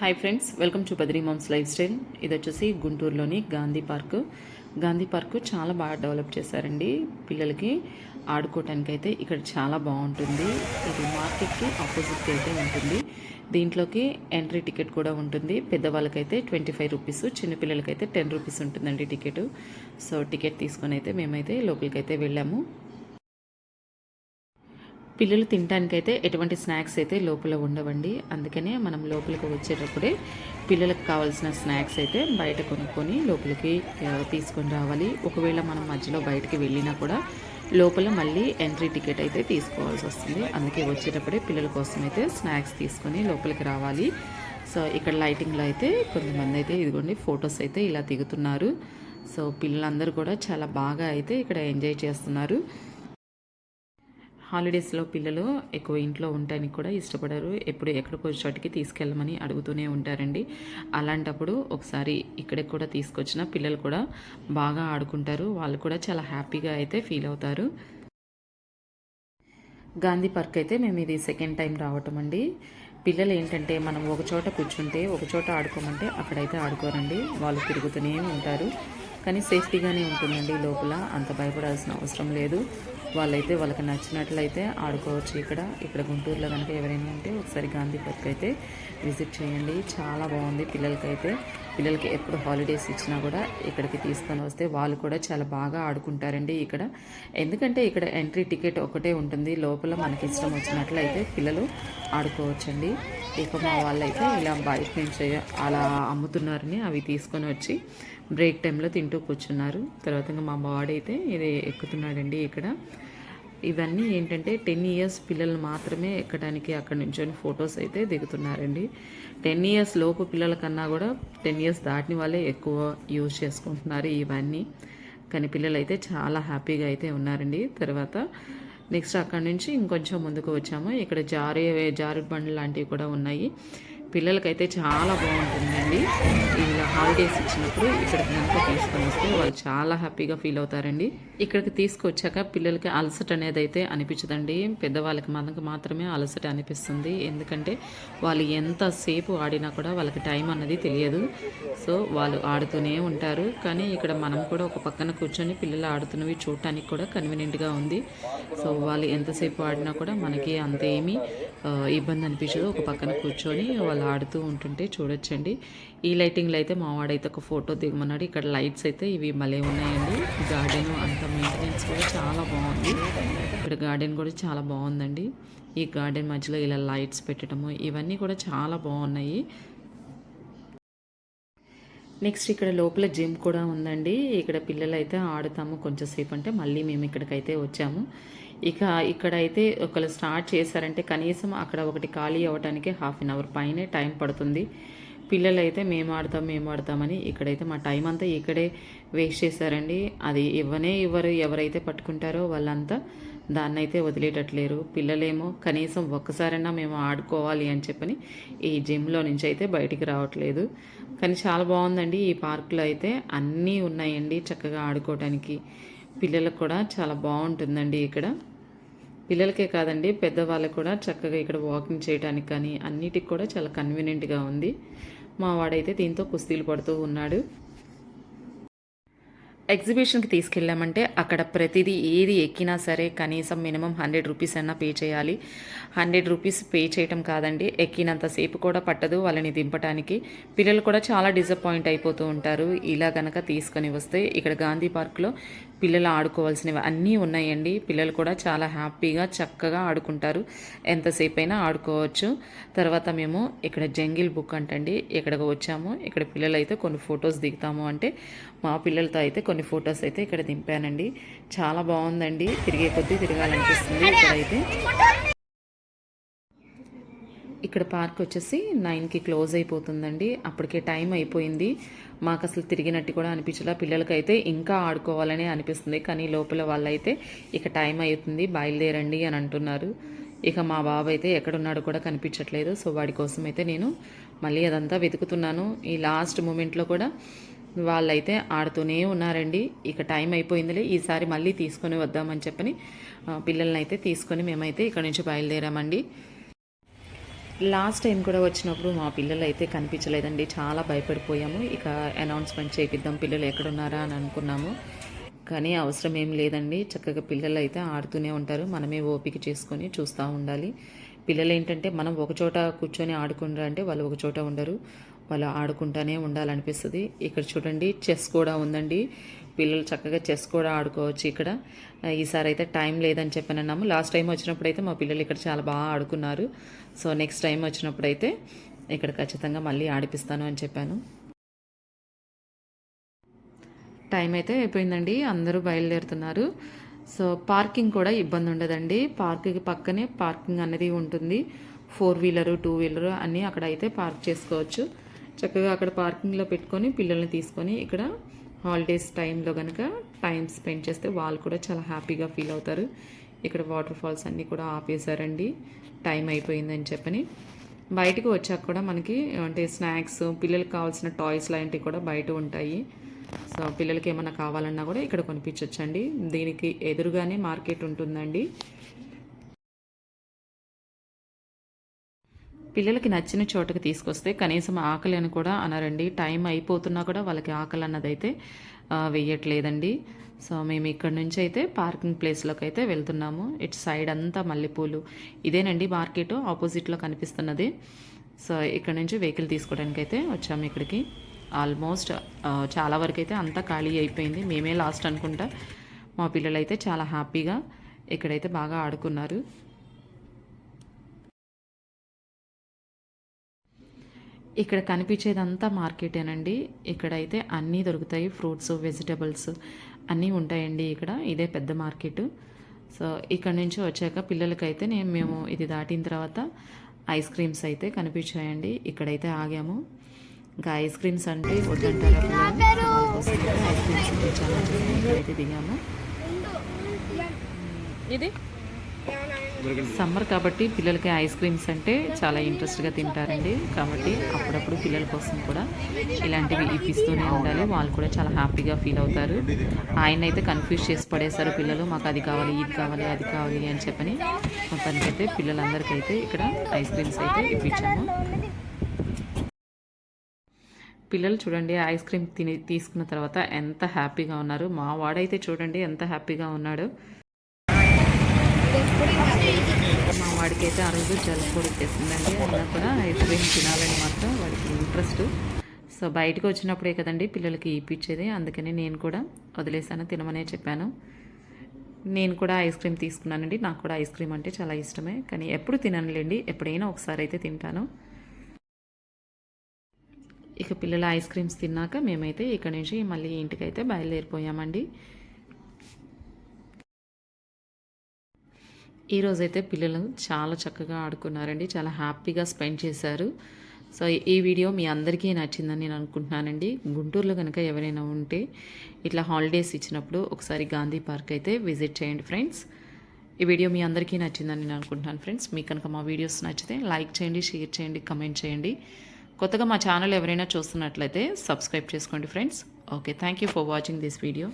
Hi friends welcome to Badri moms life style ఇది వచ్చేసి గుంటూరులోని గాంధీ పార్క్. గాంధీ పార్క్ చాలా బాగా డెవలప్ చేశారండి. పిల్లలకి ఆడుకోవటానికి అయితే ఇక్కడ చాలా బాగుంటుంది. ఇది మార్కెట్కి ఆపోజిట్ అయితే ఉంటుంది. దీంట్లోకి ఎంట్రీ టికెట్ కూడా ఉంటుంది. పెద్దవాళ్ళకైతే ట్వంటీ ఫైవ్ రూపీస్ చిన్నపిల్లలకైతే టెన్ రూపీస్ ఉంటుందండి టికెట్ సో టికెట్ తీసుకొని అయితే మేమైతే లోపలికి అయితే వెళ్ళాము. పిల్లలు తినడానికైతే ఎటువంటి స్నాక్స్ అయితే లోపల ఉండవండి. అందుకనే మనం లోపలికి వచ్చేటప్పుడే పిల్లలకు కావాల్సిన స్నాక్స్ అయితే బయట కొనుక్కొని లోపలికి తీసుకొని రావాలి. ఒకవేళ మనం మధ్యలో బయటికి వెళ్ళినా కూడా లోపల మళ్ళీ ఎంట్రీ టికెట్ అయితే తీసుకోవాల్సి వస్తుంది. అందుకే వచ్చేటప్పుడే పిల్లల కోసం అయితే స్నాక్స్ తీసుకొని లోపలికి రావాలి. సో ఇక్కడ లైటింగ్లో అయితే కొంతమంది అయితే ఇదిగోండి ఫొటోస్ అయితే ఇలా దిగుతున్నారు. సో పిల్లలందరూ కూడా చాలా బాగా అయితే ఇక్కడ ఎంజాయ్ చేస్తున్నారు. హాలిడేస్లో పిల్లలు ఎక్కువ ఇంట్లో ఉండటానికి కూడా ఇష్టపడరు. ఎప్పుడు ఎక్కడికో చోటికి తీసుకెళ్ళమని అడుగుతూనే ఉంటారండి. అలాంటప్పుడు ఒకసారి ఇక్కడికి కూడా తీసుకొచ్చిన పిల్లలు కూడా బాగా ఆడుకుంటారు. వాళ్ళు కూడా చాలా హ్యాపీగా అయితే ఫీల్ అవుతారు. గాంధీ పార్క్ అయితే మేము ఇది సెకండ్ టైం రావటం అండి. పిల్లలు ఏంటంటే మనం ఒక చోట కూర్చుంటే ఒక చోట ఆడుకోమంటే అక్కడైతే ఆడుకోరండి. వాళ్ళు తిరుగుతూనే ఉంటారు. కానీ సేఫ్టీగానే ఉంటుందండి లోపల. అంత భయపడాల్సిన అవసరం లేదు. వాళ్ళైతే వాళ్ళకి నచ్చినట్లయితే ఆడుకోవచ్చు ఇక్కడ. ఇక్కడ గుంటూరులో కనుక ఎవరైనా ఉంటే ఒకసారి గాంధీ పార్క్ అయితే విజిట్ చేయండి. చాలా బాగుంది పిల్లలకైతే. పిల్లలకి ఎప్పుడు హాలిడేస్ ఇచ్చినా కూడా ఇక్కడికి తీసుకొని వస్తే వాళ్ళు కూడా చాలా బాగా ఆడుకుంటారండి ఇక్కడ. ఎందుకంటే ఇక్కడ ఎంట్రీ టికెట్ ఒకటే ఉంటుంది. లోపల మనకి ఇష్టం వచ్చినట్లయితే పిల్లలు ఆడుకోవచ్చండి. ఇక మా వాళ్ళైతే ఇలా బయట నుంచి అలా అమ్ముతున్నారని అవి తీసుకొని వచ్చి బ్రేక్ టైంలో తింటూ కూర్చున్నారు. తర్వాత ఇంకా మా వాడైతే ఇది ఎక్కుతున్నాడండి ఇక్కడ. ఇవన్నీ ఏంటంటే టెన్ ఇయర్స్ పిల్లలు మాత్రమే ఎక్కడానికి అక్కడ నుంచొని ఫొటోస్ అయితే దిగుతున్నారండి. టెన్ ఇయర్స్ లోపు పిల్లల కన్నా కూడా టెన్ ఇయర్స్ దాటిన వాళ్ళే ఎక్కువ యూజ్ చేసుకుంటున్నారు ఇవన్నీ. కానీ పిల్లలు అయితే చాలా హ్యాపీగా అయితే ఉన్నారండి. తర్వాత నెక్స్ట్ అక్కడ నుంచి ఇంకొంచెం ముందుకు వచ్చాము. ఇక్కడ జారే జారుడు బండ్లు లాంటివి కూడా ఉన్నాయి. పిల్లలకైతే చాలా బాగుంటుందండి. ఇలా హాలిడేస్ ఇచ్చినప్పుడు ఇక్కడికి కనుక తీసుకొని వస్తే వాళ్ళు చాలా హ్యాపీగా ఫీల్ అవుతారండి. ఇక్కడికి తీసుకొచ్చాక పిల్లలకి అలసట అనేది అయితే అనిపించదండి. పెద్దవాళ్ళకి మనకు మాత్రమే అలసట అనిపిస్తుంది. ఎందుకంటే వాళ్ళు ఎంతసేపు ఆడినా కూడా వాళ్ళకి టైం అన్నది తెలియదు. సో వాళ్ళు ఆడుతూనే ఉంటారు. కానీ ఇక్కడ మనం కూడా ఒక పక్కన కూర్చొని పిల్లలు ఆడుతున్నవి చూడటానికి కూడా కన్వీనియంట్గా ఉంది. సో వాళ్ళు ఎంతసేపు ఆడినా కూడా మనకి అంతేమీ ఇబ్బంది అనిపించదు. ఒక పక్కన కూర్చొని వాళ్ళు ఆడుతూ ఉంటుంటే చూడొచ్చండి. ఈ లైటింగ్లో అయితే మా వాడైతే ఒక ఫోటో దిగమన్నాడు. ఇక్కడ లైట్స్ అయితే ఇవి మలే ఉన్నాయండి. గార్డెన్ అంత మెయింటెనెన్స్ కూడా చాలా బాగుంది. ఇక్కడ గార్డెన్ కూడా చాలా బాగుందండి. ఈ గార్డెన్ మధ్యలో ఇలా లైట్స్ పెట్టడము ఇవన్నీ కూడా చాలా బాగున్నాయి. నెక్స్ట్ ఇక్కడ లోపల జిమ్ కూడా ఉందండి. ఇక్కడ పిల్లలు అయితే ఆడుతాము కొంచెంసేపు అంటే మళ్ళీ మేము ఇక్కడికైతే వచ్చాము. ఇక ఇక్కడైతే ఒకళ్ళు స్టార్ట్ చేశారంటే కనీసం అక్కడ ఒకటి ఖాళీ అవ్వడానికి హాఫ్ అన్ అవర్ పైనే టైం పడుతుంది. పిల్లలు అయితే మేము ఆడతాం మేము ఆడతామని ఇక్కడైతే మా టైం అంతా ఇక్కడే వేస్ట్ చేశారండి. అది ఇవ్వనే ఇవ్వరు ఎవరైతే పట్టుకుంటారో వాళ్ళంతా దాన్ని అయితే వదిలేటట్లేరు. పిల్లలేమో కనీసం ఒక్కసారైనా మేము ఆడుకోవాలి అని చెప్పని ఈ జిమ్లో నుంచి అయితే బయటికి రావట్లేదు. కానీ చాలా బాగుందండి ఈ పార్కులో అయితే. అన్నీ ఉన్నాయండి చక్కగా ఆడుకోవడానికి పిల్లలకు కూడా చాలా బాగుంటుందండి ఇక్కడ. పిల్లలకే కాదండి పెద్దవాళ్ళకు కూడా చక్కగా ఇక్కడ వాకింగ్ చేయడానికి కానీ అన్నిటికి కూడా చాలా కన్వీనియంట్గా ఉంది. మా వాడైతే దీంతో కుస్తీలు పడుతూ ఉన్నాడు. ఎగ్జిబిషన్కి తీసుకెళ్ళామంటే అక్కడ ప్రతిదీ ఏది ఎక్కినా సరే కనీసం మినిమం హండ్రెడ్ రూపీస్ అయినా పే చేయాలి. హండ్రెడ్ రూపీస్ పే చేయటం కాదండి ఎక్కినంతసేపు కూడా పట్టదు వాళ్ళని దింపడానికి పిల్లలు కూడా చాలా డిసప్పాయింట్ అయిపోతూ ఉంటారు. ఇలా కనుక తీసుకొని వస్తే ఇక్కడ గాంధీ పార్క్లో పిల్లలు ఆడుకోవాల్సినవి అన్నీ ఉన్నాయండి. పిల్లలు కూడా చాలా హ్యాపీగా చక్కగా ఆడుకుంటారు. ఎంతసేపు అయినా ఆడుకోవచ్చు. తర్వాత మేము ఇక్కడ జంగిల్ బుక్ అంటండి. ఇక్కడికి వచ్చాము. ఇక్కడ పిల్లలు అయితే కొన్ని ఫొటోస్ దిగుతాము అంటే మా పిల్లలతో అయితే కొన్ని ఫొటోస్ అయితే ఇక్కడ దింపానండి. చాలా బాగుందండి. తిరిగే కొద్దీ తిరగాలనిపిస్తుంది ఇక్కడైతే. ఇక్కడ పార్క్ వచ్చేసి నైన్కి క్లోజ్ అయిపోతుందండి. అప్పటికే టైం అయిపోయింది. మాకు అసలు తిరిగినట్టు కూడా అనిపించలా. పిల్లలకైతే ఇంకా ఆడుకోవాలని అనిపిస్తుంది. కానీ లోపల వాళ్ళైతే ఇక టైం అవుతుంది బయలుదేరండి అని అంటున్నారు. ఇక మా బాబు అయితే ఎక్కడున్నాడో కూడా కనిపించట్లేదు. సో వాడి కోసం అయితే నేను మళ్ళీ అదంతా వెతుకుతున్నాను. ఈ లాస్ట్ మూమెంట్లో కూడా వాళ్ళైతే ఆడుతూనే ఉన్నారండి. ఇక టైం అయిపోయిందిలే. ఈసారి మళ్ళీ తీసుకొని వద్దామని చెప్పని పిల్లల్ని అయితే తీసుకొని మేమైతే ఇక్కడ నుంచి బయలుదేరామండి. లాస్ట్ టైం కూడా వచ్చినప్పుడు మా పిల్లలు అయితే కనిపించలేదండి. చాలా భయపడిపోయాము. ఇక అనౌన్స్మెంట్ చేపిద్దాం. పిల్లలు ఎక్కడున్నారా అని అనుకున్నాము. కానీ అవసరం ఏం లేదండి. చక్కగా పిల్లలు అయితే ఆడుతూనే ఉంటారు. మనమే ఓపిక చేసుకొని చూస్తూ ఉండాలి. పిల్లలు ఏంటంటే మనం ఒక చోట కూర్చొని ఆడుకుంటారు అంటే వాళ్ళు ఒక చోట ఉండరు. వాళ్ళు ఆడుకుంటానే ఉండాలనిపిస్తుంది. ఇక్కడ చూడండి చెస్ కూడా ఉందండి. పిల్లలు చక్కగా చెస్ కూడా ఆడుకోవచ్చు ఇక్కడ. ఈసారి అయితే టైం లేదని చెప్పనన్నాము. లాస్ట్ టైం వచ్చినప్పుడు అయితే మా పిల్లలు ఇక్కడ చాలా బాగా ఆడుకున్నారు. సో నెక్స్ట్ టైం వచ్చినప్పుడు అయితే ఇక్కడ ఖచ్చితంగా మళ్ళీ ఆడిపిస్తాను అని చెప్పాను. టైం అయితే అయిపోయిందండి. అందరూ బయలుదేరుతున్నారు. సో పార్కింగ్ కూడా ఇబ్బంది ఉండదండి. పార్కింగ్ పక్కనే పార్కింగ్ అనేది ఉంటుంది. ఫోర్ వీలరు టూ వీలరు అన్నీ అక్కడ అయితే పార్క్ చేసుకోవచ్చు. చక్కగా అక్కడ పార్కింగ్లో పెట్టుకొని పిల్లల్ని తీసుకొని ఇక్కడ హాలిడేస్ టైంలో కనుక టైం స్పెండ్ చేస్తే వాళ్ళు కూడా చాలా హ్యాపీగా ఫీల్ అవుతారు. ఇక్కడ వాటర్ ఫాల్స్ అన్నీ కూడా ఆపేశారండి. టైం అయిపోయిందని చెప్పని. బయటకు వచ్చాక కూడా మనకి అంటే స్నాక్స్ పిల్లలకి కావాల్సిన టాయ్స్ లాంటివి కూడా బయట ఉంటాయి. సో పిల్లలకి ఏమైనా కావాలన్నా కూడా ఇక్కడ కొనిపించవచ్చండి దీనికి ఎదురుగానే మార్కెట్ ఉంటుందండి. పిల్లలకి నచ్చిన చోటకి తీసుకొస్తే కనీసం ఆకలి అని కూడా అనరండి. టైం అయిపోతున్నా కూడా వాళ్ళకి ఆకలి అన్నదైతే ఆ, వెయ్యట్లేదండి సో మేము ఇక్కడ నుంచి అయితే పార్కింగ్ ప్లేస్లోకి అయితే వెళ్తున్నాము. ఇటు సైడ్ అంతా మల్లెపూలు. ఇదేనండి మార్కెట్ ఆపోజిట్లో కనిపిస్తున్నది. సో ఇక్కడ నుంచి వెహికల్ తీసుకోవడానికి అయితే వచ్చాము ఇక్కడికి. ఆల్మోస్ట్ చాలా వరకు అయితే అంతా ఖాళీ అయిపోయింది. మేమే లాస్ట్ అనుకుంటా. మా పిల్లలు అయితే చాలా హ్యాపీగా ఇక్కడైతే బాగా ఆడుకున్నారు. ఇక్కడ కనిపించేదంతా మార్కెటేనండి. ఇక్కడైతే అన్నీ దొరుకుతాయి. ఫ్రూట్స్ వెజిటబుల్స్ అన్నీ ఉంటాయండి ఇక్కడ. ఇదే పెద్ద మార్కెట్. సో ఇక్కడ నుంచి వచ్చాక పిల్లలకైతే నేను మేము ఇది దాటిన తర్వాత ఐస్ క్రీమ్స్ అయితే కనిపించాయండి. ఇక్కడైతే ఆగాము. ఇంకా ఐస్ క్రీమ్స్ అంటే వద్దంటారా అయితే ఐస్ క్రీమ్స్ చెప్పి ఇక్కడైతే దిగాము. ఇది? సమ్మర్ కాబట్టి పిల్లలకి ఐస్ క్రీమ్స్ అంటే చాలా ఇంట్రెస్ట్గా తింటారండి. కాబట్టి అప్పుడప్పుడు పిల్లల కోసం కూడా ఇలాంటివి ఇప్పిస్తూనే ఉండాలి. వాళ్ళు కూడా చాలా హ్యాపీగా ఫీల్ అవుతారు. ఆయన అయితే కన్ఫ్యూజ్ చేసి పడేశారు పిల్లలు మాకు అది కావాలి ఇది కావాలి అది కావాలి అని చెప్పని. మొత్తానికైతే పిల్లలందరికైతే ఇక్కడ ఐస్ క్రీమ్స్ అయితే ఇప్పించాము. పిల్లలు చూడండి ఐస్ క్రీమ్ తిని తీసుకున్న తర్వాత ఎంత హ్యాపీగా ఉన్నారు. మా వాడైతే చూడండి ఎంత హ్యాపీగా ఉన్నాడు. మా వాడికి అయితే ఆ రోజు జలుబు కూడా చేసిందండి అయినా కూడా ఐస్ క్రీమ్ తినాలని మాత్రం వాడికి ఇంట్రెస్ట్. సో బయటకు వచ్చినప్పుడే కదండి పిల్లలకి ఇప్పించేది. అందుకని నేను కూడా వదిలేసాను తినమనే చెప్పాను. నేను కూడా ఐస్ క్రీమ్ తీసుకున్నానండి. నాకు కూడా ఐస్ క్రీమ్ అంటే చాలా ఇష్టమే. కానీ ఎప్పుడు తిననులేండి. ఎప్పుడైనా ఒకసారి అయితే తింటాను. ఇక పిల్లల ఐస్ క్రీమ్స్ తిన్నాక మేమైతే ఇక్కడ నుంచి మళ్ళీ ఇంటికైతే బయలుదేరిపోయామండి. ఈరోజైతే పిల్లలు చాలా చక్కగా ఆడుకున్నారండి. చాలా హ్యాపీగా స్పెండ్ చేశారు. సో ఈ వీడియో మీ అందరికీ నచ్చిందని నేను అనుకుంటున్నానండి. గుంటూరులో కనుక ఎవరైనా ఉంటే ఇట్లా హాలిడేస్ ఇచ్చినప్పుడు ఒకసారి గాంధీ పార్క్ అయితే విజిట్ చేయండి ఫ్రెండ్స్. ఈ వీడియో మీ అందరికీ నచ్చిందని నేను అనుకుంటున్నాను ఫ్రెండ్స్. మీకు కనుక మా వీడియోస్ నచ్చితే లైక్ చేయండి షేర్ చేయండి కమెంట్ చేయండి. కొత్తగా మా ఛానల్ ఎవరైనా చూస్తున్నట్లయితే సబ్స్క్రైబ్ చేసుకోండి friends. Okay thank you for watching this video.